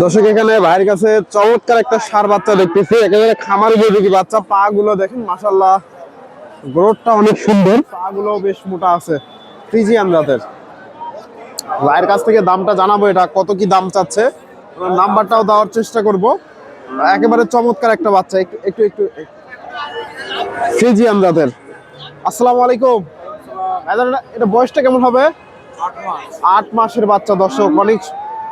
দর্শক, এখানে ভাইয়ের কাছে চমৎকার একটা সার বাচ্চা দেখতেছি। একেবারে খামার উপযোগী বাচ্চা। পা গুলো দেখেন মাসাল্লাহ গ্রোথটা অনেক সুন্দর। পা গুলো বেশ মোটা আছে, ফ্রিজিয়ান জাতের। ভাইয়ের কাছ থেকে দামটা জানাব এটা, কত কি দাম চাচ্ছে? নাম্বারটাও দেওয়ার চেষ্টা করব। একেবারে চমৎকার একটা বাচ্চা, একটু একটু একটু, ফ্রিজিয়ান জাতের। আসসালামু আলাইকুম। এটা বয়সটা কেমন হবে? আট মাসের বাচ্চা দর্শক অনেক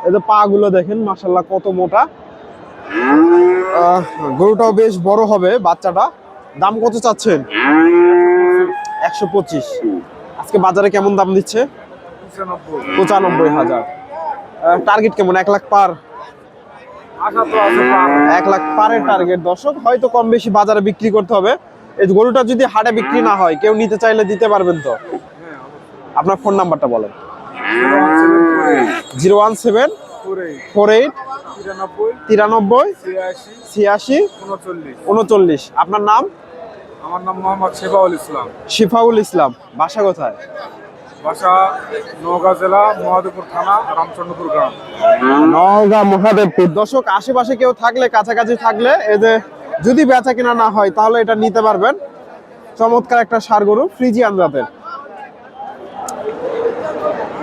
এদের পা গুলো দেখেন মাসাল্লাহ কত মোটা। গরুটাও বেশ বড় হবে বাচ্চাটা। দাম কত চাচ্ছেন? একশো পঁচিশ। আজকে বাজারে কেমন দাম দিচ্ছে? পঁচানব্বই হাজার। টার্গেট কেমন? এক লাখ পার? এক লাখ পারের টার্গেট দর্শক। হয়তো কম বেশি বাজারে বিক্রি করতে হবে। এই গরুটা যদি হাটে বিক্রি না হয় কেউ নিতে চাইলে দিতে পারবেন তো? আপনার ফোন নাম্বারটা বলেন। Zero one seven four eight তিরানব্বই ছিয়াশি উনচল্লিশ আপনার নাম? আমার নাম মোহাম্মদ শেফাউল ইসলাম। শিফাউল ইসলাম। বাসা কোথায়? বাসা নওগাঁ জেলা মহাদেবপুর থানা রামচন্দ্রপুর গ্রাম। নওগাঁ মহাদেবপুর। দর্শক আশেপাশে কেউ থাকলে কাছাকাছি থাকলে এদের যদি বেচা কিনা না হয় তাহলে এটা নিতে পারবেন। চমৎকার একটা সার গরু ফ্রিজিয়ান জাতের।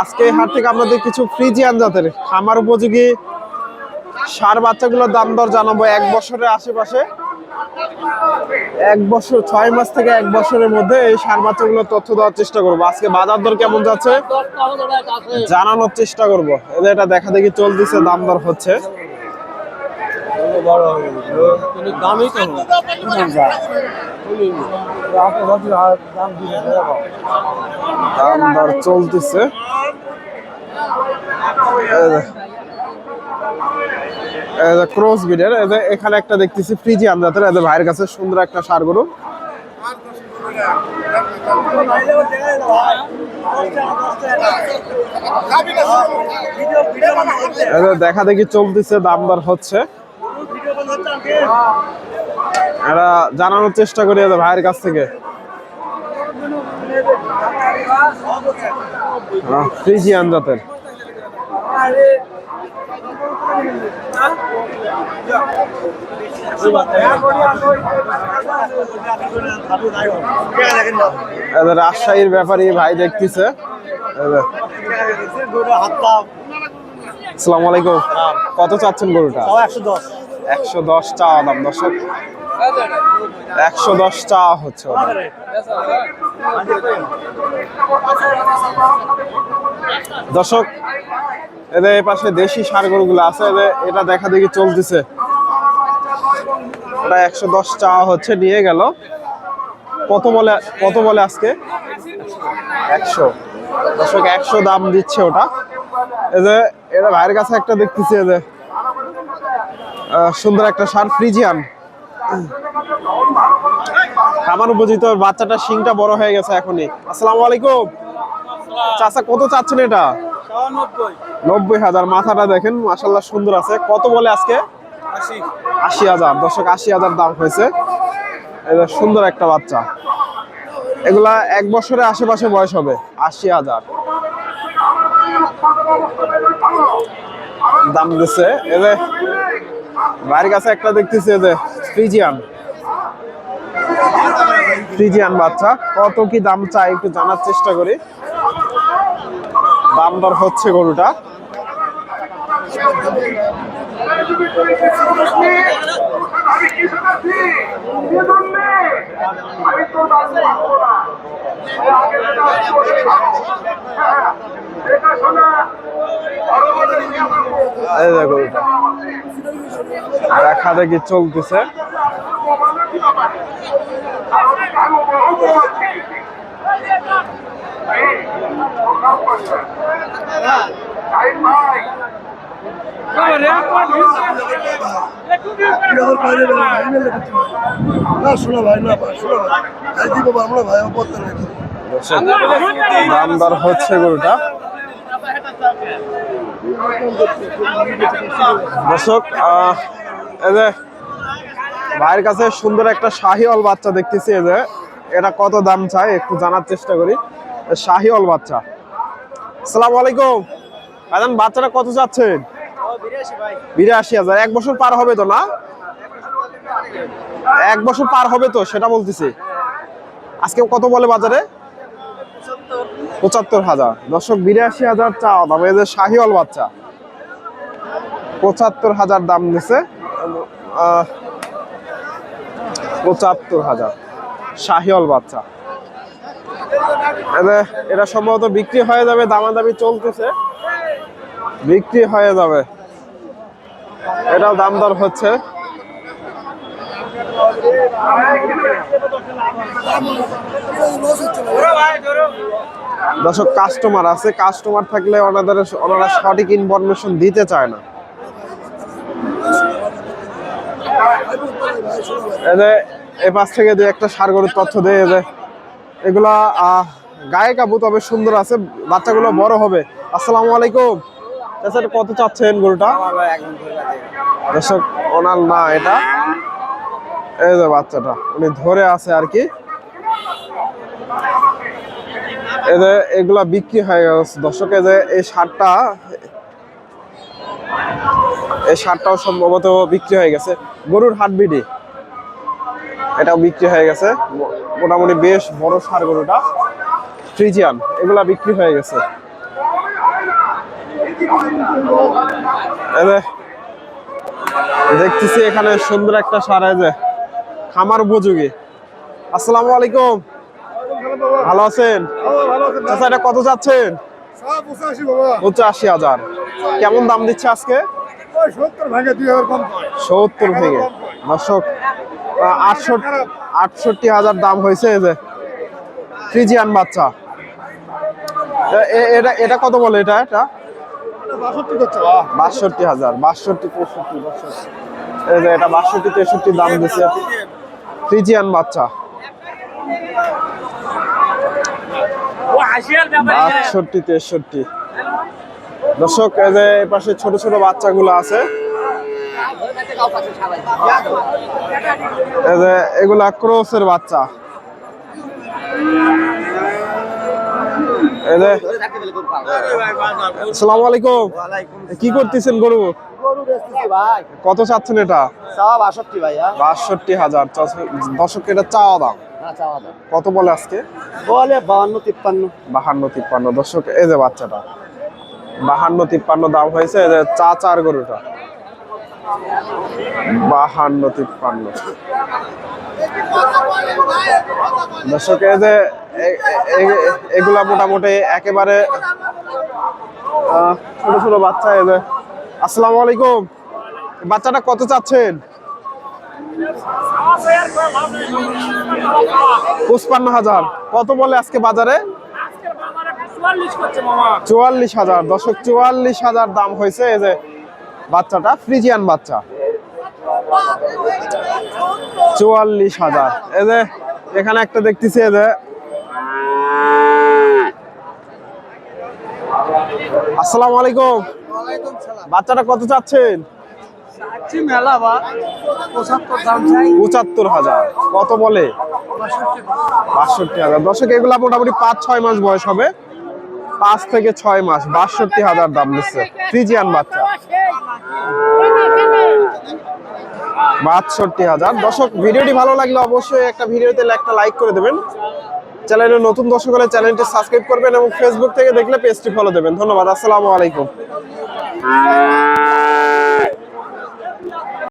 আজকে এই হাট থেকে আপনাদের কিছু ফ্রিজিয়ান জাতের খামার উপযোগী সার বাচ্চাগুলোর দাম দর জানাব এক বছরের আশেপাশে। এক বছর, ছয় মাস থেকে এক বছরের মধ্যে এই সার বাচ্চাগুলোর তথ্য দেওয়ার চেষ্টা করব। আজকে বাজার দর কেমন যাচ্ছে? জানানোর চেষ্টা করব। এদের এটা দেখা দেখি চলতেছে, দাম দর হচ্ছে। দাম দর চলতেছে। ক্রস বিডের এখানে একটা দেখতেছি ফ্রিজি আমজাতের এদের ভাইয়ের কাছে সুন্দর একটা সার গরু। দেখা দেখি চলতেছে, দাম দর হচ্ছে। এরা জানানোর চেষ্টা করি ভাইয়ের কাছ থেকে। ফ্রিজিয়ান জাতের। রাজশাহীর ব্যাপারে ভাই দেখতেছে। আসসালামু আলাইকুম। কত চাচ্ছেন গরুটা? একশো দশ চাওয়া দাম দর্শক। একশো দশ চাওয়া হচ্ছে। দর্শক, এদের পাশে দেশি সার গরুগুলো আছে, এদের এটা দেখা দেখি চলতেছে। ওটা একশো দশ চা হচ্ছে, নিয়ে গেল। কত বলে কত বলে আজকে? একশো। দর্শক, একশো দাম দিচ্ছে ওটা। এদের এটা ভাইয়ের কাছে একটা দেখতেছি এদের। সুন্দর একটা সার ফ্রিজিয়ান। খামার উপজিত বাচ্চাটা শিংটা বড় হয়ে গেছে এখনই। আসসালামু আলাইকুম। চাচা, কত চাচ্ছেন এটা? নব্বই হাজার। মাথাটা দেখেন মাসাল্লাহ সুন্দর আছে। কত বলে আজকে? আশি হাজার। দর্শক, আশি হাজার দাম হয়েছে। এটা সুন্দর একটা বাচ্চা। এগুলা এক বছরের আশেপাশে বয়স হবে, আশি হাজার। দাম দিচ্ছে এদের বাইরের কাছে একটা দেখতেছি যে ফ্রিজিয়ান। ফ্রিজিয়ান বাচ্চা। কত কি দাম চাই একটু জানার চেষ্টা করি। দাম দর হচ্ছে গরুটা। দেখা দেখি চলতেছে? না ভাই না ভাই শোনো ভাই এই দিব আমরা ভাই অপত্য নাই দাম দর হচ্ছে গরুটা। দর্শক এই ভাইয়ের কাছে সুন্দর একটা শাহিওয়াল বাচ্চা দেখতেছি যে। এটা কত দাম চাই একটু জানার চেষ্টা করি। শাহিওয়াল বাচ্চা। আসসালামু আলাইকুম। ভাইজান বাচ্চাটা কত চাচ্ছেন বিরাশি হাজার। এক বছর পার হবে তো না? এক বছর পার হবে তো সেটা বলতেছি। আজকে কত বলে বাজারে? পঁচাত্তর হাজার। দর্শক বিরাশি হাজার চা দাম। এই যে শাহিওয়াল বাচ্চা। পঁচাত্তর হাজার দাম আহ, পঁচাত্তর হাজার। শাহিওয়াল বাচ্চা। এটা সম্ভবত বিক্রি হয়ে যাবে, দামাদামি চলতেছে। বিক্রি হয়ে যাবে। এটাও দাম দর হচ্ছে। দর্শক কাস্টমার আছে। কাস্টমার থাকলে ওনাদের, ওনারা সঠিক ইনফরমেশন দিতে চায় না। এই পাশ থেকে দু একটা সার গরুর তথ্য দেয় এগুলা গায়ে কাবু তবে সুন্দর আছে, বাচ্চাগুলো বড় হবে। আসসালামু আলাইকুম। এটা কত চাচ্ছেন গরুটা? দর্শক ওনার না এটা। এই যে বাচ্চাটা, উনি ধরে আছে আর কি। এগুলা বিক্রি হয়ে গেছে। দর্শক যে এই সারটা, এই সারটাও সম্ভবত বিক্রি হয়ে গেছে। গরুর হাটবিডি। এটাও বিক্রি হয়ে গেছে। মোটামুটি বেশ বড় সার গরুটা। ফ্রিজিয়ান এগুলা বিক্রি হয়ে গেছে। দেখতেছি এখানে সুন্দর একটা সার যে খামার উপযোগী। আসসালামু আলাইকুম। ভালো আছেন? আচ্ছা এটা কত যাচ্ছেন? পঁচাশি হাজার। কেমন দাম দিচ্ছে আজকে? সত্তর ভাঙে দুই হাজার সত্তর ভেঙে দর্শক আটষট্টি আটষট্টি হাজার দাম হয়েছে এই যে ফ্রিজিয়ান বাচ্চা। এটা এটা কত বলে এটা? এটা বাষট্টি হাজার বাষট্টি তেষট্টি এই যে এটা বাষট্টি তেষট্টি দাম দিচ্ছে ফ্রিজিয়ান বাচ্চা। বাষট্টি তেষট্টি। দর্শক এই যে এই পাশে ছোট ছোট বাচ্চাগুলো আছে। এগুলা ক্রোসের বাচ্চা। আসসালামু আলাইকুম। কি করতেছেন গরু? কত চাচ্ছেন এটা? বাষট্টি হাজার। দশক এটা চাওয়া দাম? না চাওয়া দাম। কত বলে আজকে? বলে বাহান্ন তিপ্পান্ন। বাহান্ন তিপ্পান্ন। দর্শক এই যে বাচ্চাটা। বাহান্ন তিপ্পান্ন দাম হয়েছে। এই যে চা চার গরুটা। বাহান্ন তিপ্পান্ন। দর্শক যে এগুলা মোটামুটি একেবারে ছোট ছোট বাচ্চা আসসালামু আলাইকুম। বাচ্চাটা কত চাচ্ছেন? পঁচপান্ন হাজার। কত বলে আজকে বাজারে? চুয়াল্লিশ হাজার। দশক চুয়াল্লিশ হাজার দাম হয়েছে এই যে। বাচ্চাটা ফ্রিজিয়ান বাচ্চা। চুয়াল্লিশ হাজার। এই যে এখানে একটা দেখতেছি এই যে। আসসালামু আলাইকুম। বাচ্চাটা কত চাচ্ছেন? পঁচাত্তর হাজার। কত বলে? বাষট্টি হাজার। দর্শক এগুলা মোটামুটি পাঁচ ছয় মাস বয়স হবে। পাঁচ থেকে ছয় মাস, বাষট্টি হাজার দাম নিচ্ছে ফ্রিজিয়ান বাচ্চা। বাষট্টি হাজার। দর্শক, ভিডিওটি ভালো লাগলে অবশ্যই একটা ভিডিওতে একটা লাইক করে দেবেন। চ্যানেলের নতুন দর্শক হলে চ্যানেলটি সাবস্ক্রাইব করবেন এবং ফেসবুক থেকে দেখলে পেজটি ফলো দেবেন। ধন্যবাদ, আসসালামু আলাইকুম।